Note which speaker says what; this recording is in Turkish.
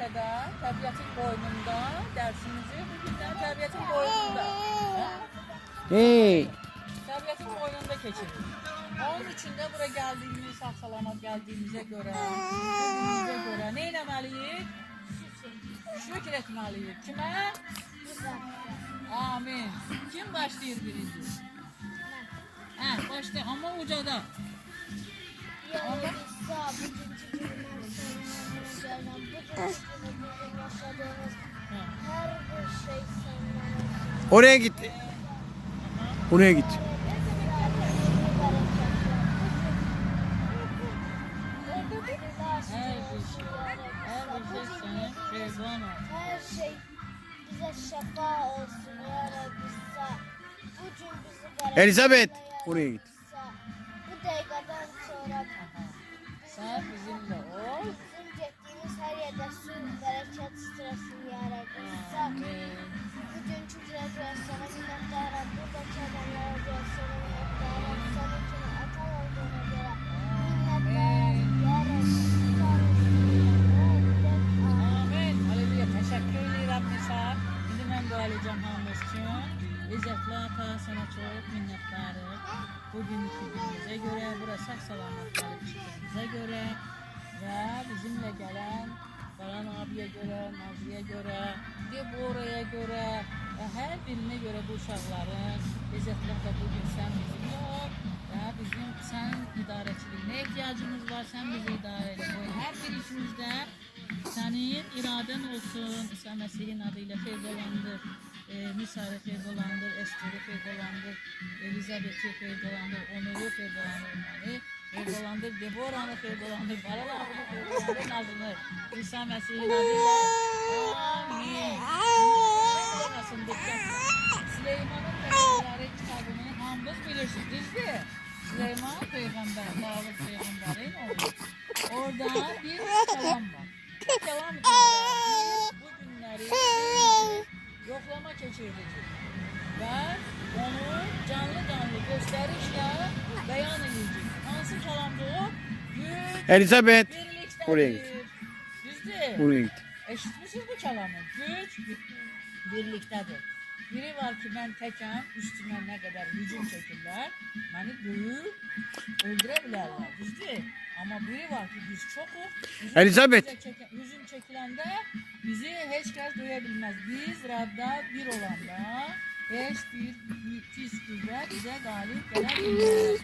Speaker 1: aşağıda, tabiatın boynunda dersimizi bugünden tabiatın boynunda. Ha?
Speaker 2: Hey.
Speaker 1: Tabiatın boynunda geçirir. Onun için de buraya geldiğimiz, sağ salamat geldiğimize göre, bugünümüze göre ne eləməliyik? Şükür etməliyik. Kime? Amin. Kim başlayır birinci? Ha, başla ama ucada.
Speaker 3: Yani Yaşadığımız her bir şey.
Speaker 2: Oraya git. Oraya git.
Speaker 1: Her şey,
Speaker 3: bize olsun ya Rabbi bizi
Speaker 2: Elizabeth, oraya git.
Speaker 3: Bu dakikadan sonra
Speaker 1: Sen bizimle ol. Edeceğim hamımız için. İzzetli Ata sana çok minnettarım. Bugünkü günümüze göre, burası selamet çıktığımıza göre ve bizimle gelen Baran abiye göre, Nazlı'ya göre, Debora'ya göre ve her birine göre bu uşaqların İzzetli Ata bugün sen bizim yok. Ya bizim sen idarəçiliyinə ihtiyacımız var. Sen bizi idare elə. Hər bir işimizdə senin iraden olsun. İsa Mesih'in adıyla feyzolandır. E, Misa'yı feyzolandır. Esther'i feyzolandır. Elizabeth'i feyzolandır. Onur'u feyzolandır. Məni feyzolandır. Deborah'ı feyzolandır. Baral abini feyzolandır. Nazını. İsa Mesih'in adıyla. Amin. Dikkat. Süleyman'ın Peygamberleri kitabını hamdız bilirsiniz. Düzdür. Süleyman peygamber, Davud peygamberin oğlu. Orada bir kelam var. Günleri bir yoklama geçirdik. Ve onu canlı canlı gösterişle beyan edeceğiz. Hansı kelamdı o? Güç
Speaker 2: Elizabeth. Oraya git.
Speaker 1: Düzdür.
Speaker 2: Oraya git.
Speaker 1: Eşitmişiz bu kelamı. Güç bir- birliktedir. Biri var ki ben tekem, üstüme ne kadar hücum çekirler, beni dövüp öldürebilirler. Düzdür. Ama biri var ki biz çokuz.
Speaker 2: Elizabeth.
Speaker 1: çeken- hücum çekilende bizi hiç kez dövebilmez. Biz Rab'da bir olanda hiçbir pis kuvvet bize galip gelebilmez.